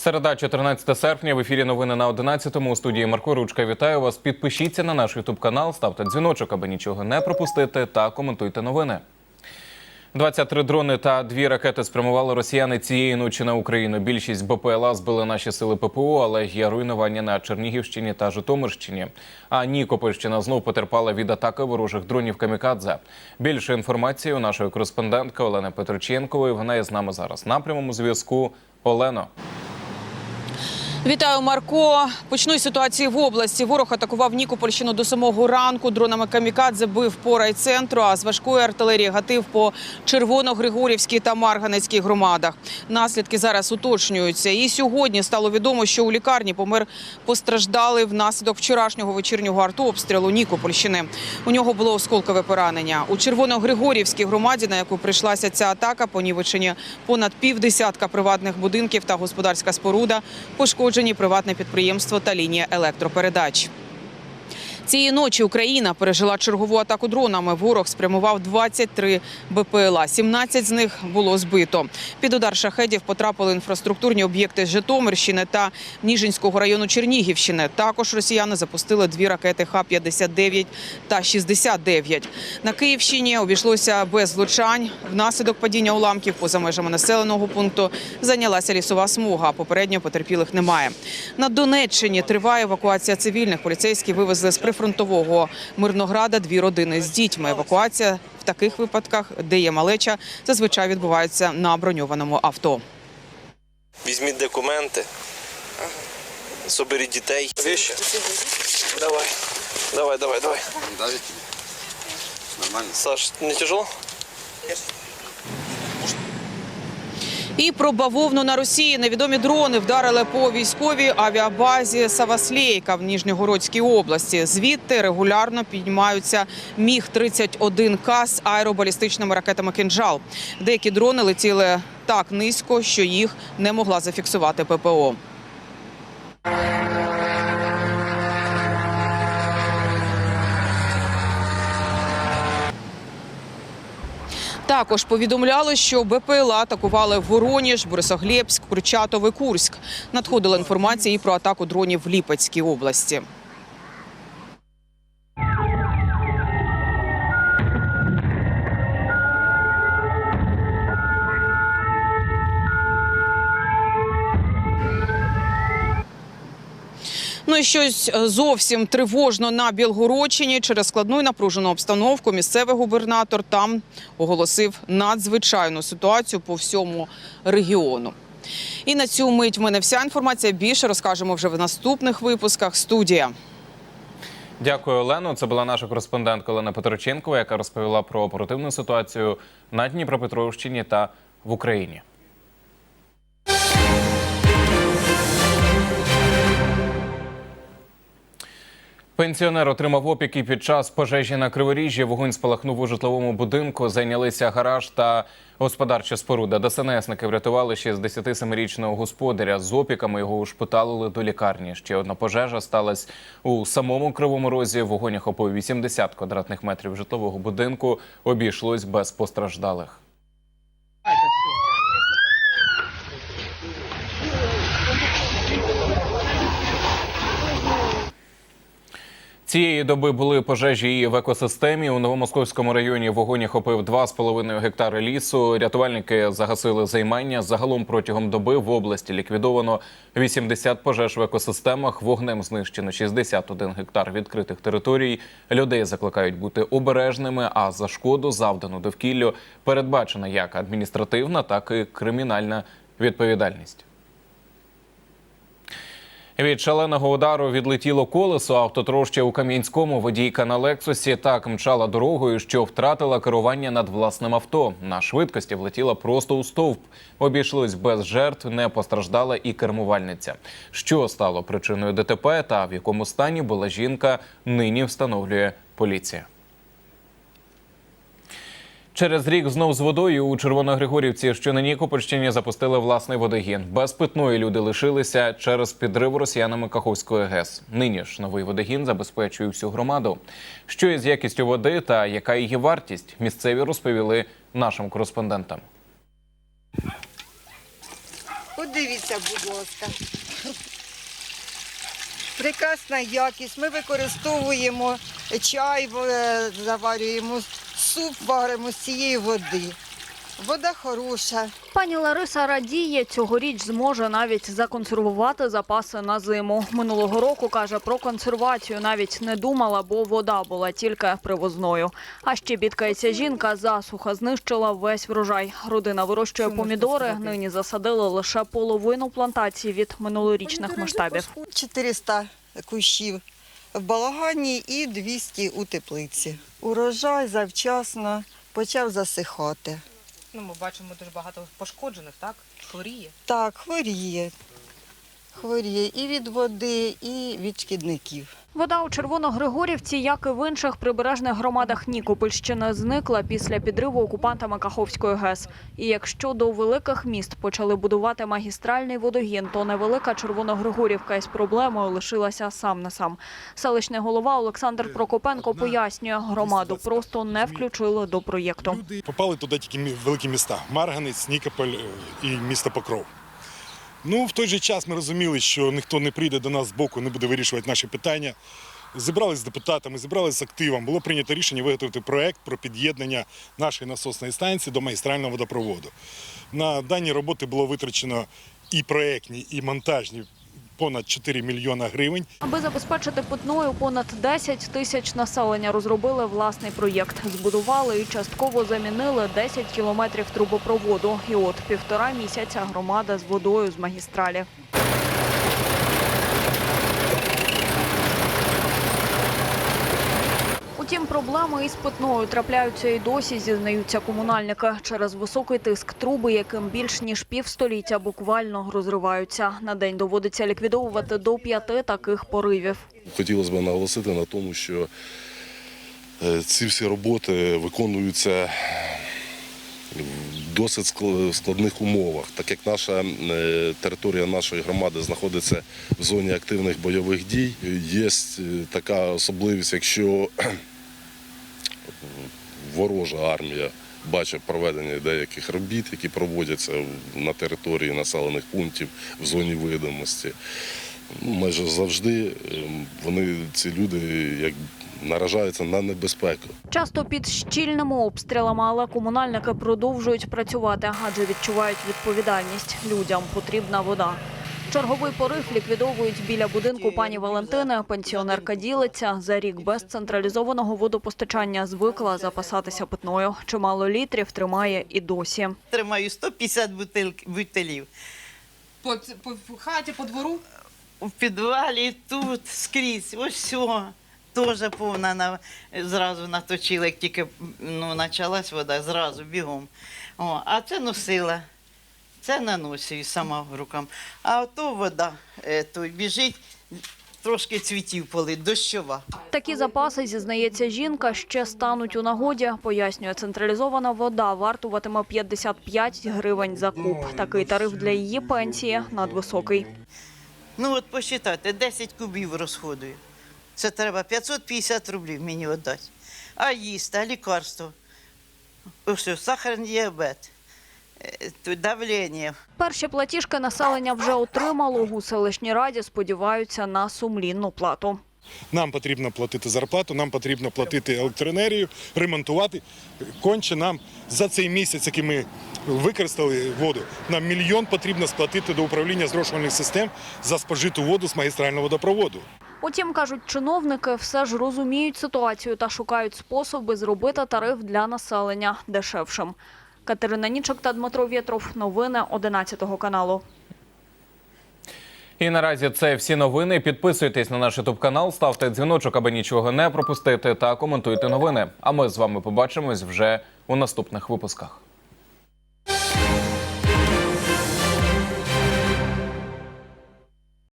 Середа, 14 серпня. В ефірі новини на 11-му. У студії Марко Ручка. Вітаю вас. Підпишіться на наш Ютуб канал, ставте дзвіночок, аби нічого не пропустити, та коментуйте новини. 23 дрони та дві ракети спрямували росіяни цієї ночі на Україну. Більшість БПЛА збили наші сили ППО, але є руйнування на Чернігівщині та Житомирщині. А Нікопольщина знов потерпала від атаки ворожих дронів камікадзе. Більше інформації у нашої кореспондентки Олени Петриченкової. Вона є з нами зараз на прямому зв'язку. Олено. Вітаю, Марко. Почну із ситуації в області. Ворог атакував Нікопольщину до самого ранку. Дронами камікадзе бив по райцентру, а з важкої артилерії гатив по Червоногригорівській та Марганецькій громадах. Наслідки зараз уточнюються. І сьогодні стало відомо, що у лікарні помер постраждалий внаслідок вчорашнього вечірнього артообстрілу Нікопольщини. У нього було осколкове поранення. У Червоногригорівській громаді, на яку прийшлася ця атака, понівечені понад півдесятка приватних будинків та господарська споруда, пошкоджені приватне підприємство та лінія електропередач. Цієї ночі Україна пережила чергову атаку дронами. Ворог спрямував 23 БПЛА. 17 з них було збито. Під удар шахедів потрапили інфраструктурні об'єкти Житомирщини та Ніжинського району Чернігівщини. Також росіяни запустили дві ракети Х-59 та 69. На Київщині обійшлося без влучань. Внаслідок падіння уламків поза межами населеного пункту зайнялася лісова смуга. Попередньо потерпілих немає. На Донеччині триває евакуація цивільних. Поліцейські вивезли з прифронтового Мирнограда дві родини з дітьми. Евакуація в таких випадках, де є малеча, зазвичай відбувається на броньованому авто. Візьміть документи, соберіть дітей. Вещи. Давай. Давай, давай, давай. Нормально? Саш, не тяжело? І про бавовну на Росії невідомі дрони вдарили по військовій авіабазі Саваслєйка в Ніжньогородській області. Звідти регулярно піднімаються міг 31 к з аеробалістичними ракетами «Кинджал». Деякі дрони летіли так низько, що їх не могла зафіксувати ППО. Також повідомляли, що БПЛА атакували Вороніж, Борисоглєбськ, Курчатове, Курськ. Надходила інформація і про атаку дронів в Ліпецькій області. Щось е, зовсім тривожно на Білгородчині. Через складну і напружену обстановку місцевий губернатор там оголосив надзвичайну ситуацію по всьому регіону. І на цю мить в мене вся інформація. Більше розкажемо вже в наступних випусках. Студія. Дякую, Олено. Це була наша кореспондентка Олена Петроченкова, яка розповіла про оперативну ситуацію на Дніпропетровщині та в Україні. Пенсіонер отримав опіки під час пожежі на Криворіжжі. Вогонь спалахнув у житловому будинку. Зайнялися гараж та господарча споруда. ДСНСники врятували 67-річного господаря. З опіками його ушпиталили до лікарні. Ще одна пожежа сталася у самому Кривому Розі. Вогонь охопив 80 квадратних метрів житлового будинку. Обійшлось без постраждалих. Цієї доби були пожежі і в екосистемі. У Новомосковському районі вогонь охопив 2,5 гектари лісу. Рятувальники загасили займання. Загалом протягом доби в області ліквідовано 80 пожеж в екосистемах. Вогнем знищено 61 гектар відкритих територій. Людей закликають бути обережними. А за шкоду завдану довкіллю передбачена як адміністративна, так і кримінальна відповідальність. Від шаленого удару відлетіло колесо. Автотроща у Кам'янському водійка на Лексусі так мчала дорогою, що втратила керування над власним авто. На швидкості влетіла просто у стовп. Обійшлось без жертв, не постраждала і кермувальниця. Що стало причиною ДТП та в якому стані була жінка, нині встановлює поліція. Через рік знов з водою у Червоногригорівці, що на Нікопольщині, запустили власний водогін. Без питної люди лишилися через підрив росіянами Каховської ГЕС. Нині ж новий водогін забезпечує всю громаду. Що із якістю води та яка її вартість, місцеві розповіли нашим кореспондентам. Подивіться, будь ласка. Прекрасна якість. Ми використовуємо чай, е, заварюємо суп, варимо з цієї води. Вода хороша. Пані Лариса радіє, цьогоріч зможе навіть законсервувати запаси на зиму. Минулого року каже, про консервацію навіть не думала, бо вода була тільки привозною. А ще бідкається жінка, засуха знищила весь врожай. Родина вирощує помідори. Нині засадили лише половину плантації від минулорічних масштабів. 400 кущів в балагані і 200 у теплиці. Урожай завчасно почав засихати. Ну, ми бачимо дуже багато пошкоджених, так? Хворіє. Так, хворіє. Хворіє і від води, і від шкідників. Вода у Червоногригорівці, як і в інших прибережних громадах Нікопольщини, зникла після підриву окупантами Каховської ГЕС. І якщо до великих міст почали будувати магістральний водогін, то невелика Червоногригорівка із проблемою лишилася сам на сам. Селищний голова Олександр Прокопенко пояснює, громаду просто не включили до проєкту. Попали туди тільки мі- великі міста: Марганець, Нікополь е, і місто Покров. Ну, в той же час ми розуміли, що ніхто не прийде до нас з боку, не буде вирішувати наші питання. Зібрались з депутатами, зібралися з активом. Було прийнято рішення виготовити проект про під'єднання нашої насосної станції до магістрального водопроводу. На дані роботи було витрачено і проектні, і монтажні понад 4 мільйона гривень. Аби забезпечити питною понад 10 тисяч населення, розробили власний проєкт. Збудували і частково замінили 10 кілометрів трубопроводу. І от півтора місяця громада з водою з магістралі. Утім, проблеми із питною трапляються і досі, зізнаються комунальники. Через високий тиск труби, яким більш ніж півстоліття буквально розриваються. На день доводиться ліквідовувати до п'яти таких поривів. Хотілося б наголосити на тому, що е, ці всі роботи виконуються в досить скл- складних умовах, так як наша е, територія нашої громади знаходиться в зоні активних бойових дій. Є е, така особливість, якщо ворожа армія бачить проведення деяких робіт, які проводяться на території населених пунктів в зоні видимості. Ну, майже завжди ем, вони, ці люди, як наражаються на небезпеку. Часто під щільними обстрілами, але комунальники продовжують працювати, адже відчувають відповідальність. Людям потрібна вода. Черговий порив ліквідовують біля будинку пані Валентини. Пенсіонерка ділиться. За рік без централізованого водопостачання звикла запасатися питною. Чимало літрів тримає і досі. Тримаю 150 бутиль, бутилів. По, ц- по хаті, по двору. У підвалі тут скрізь, ось все. Теж повна на, зразу наточила, як тільки ну, почалась вода, зразу бігом. О, а це носила. Це наносив сама рукам. А ото вода е, то біжить, трошки цвітів полить, дощова. Такі запаси, зізнається жінка, ще стануть у нагоді. Пояснює, централізована вода вартуватиме 55 гривень за куб. Такий тариф для її пенсії надвисокий. Ну от посчитайте, 10 кубів розходую. Це треба 550 рублів мені віддати. А їсти, а лікарство. Ось, сахарний діабет, то давлення. Перші платіжки населення вже отримало. У селищній раді сподіваються на сумлінну плату. Нам потрібно платити зарплату, нам потрібно платити електроенергію, ремонтувати. Конче нам за цей місяць, який ми використали воду, нам мільйон потрібно сплатити до управління зрошувальних систем за спожиту воду з магістрального водопроводу. Утім, кажуть, чиновники все ж розуміють ситуацію та шукають способи зробити тариф для населення дешевшим. Катерина Нічок та Дмитро Вєтров. Новини 11 каналу. І наразі це всі новини. Підписуйтесь на наш ютуб канал, ставте дзвіночок, аби нічого не пропустити, та коментуйте новини. А ми з вами побачимось вже у наступних випусках.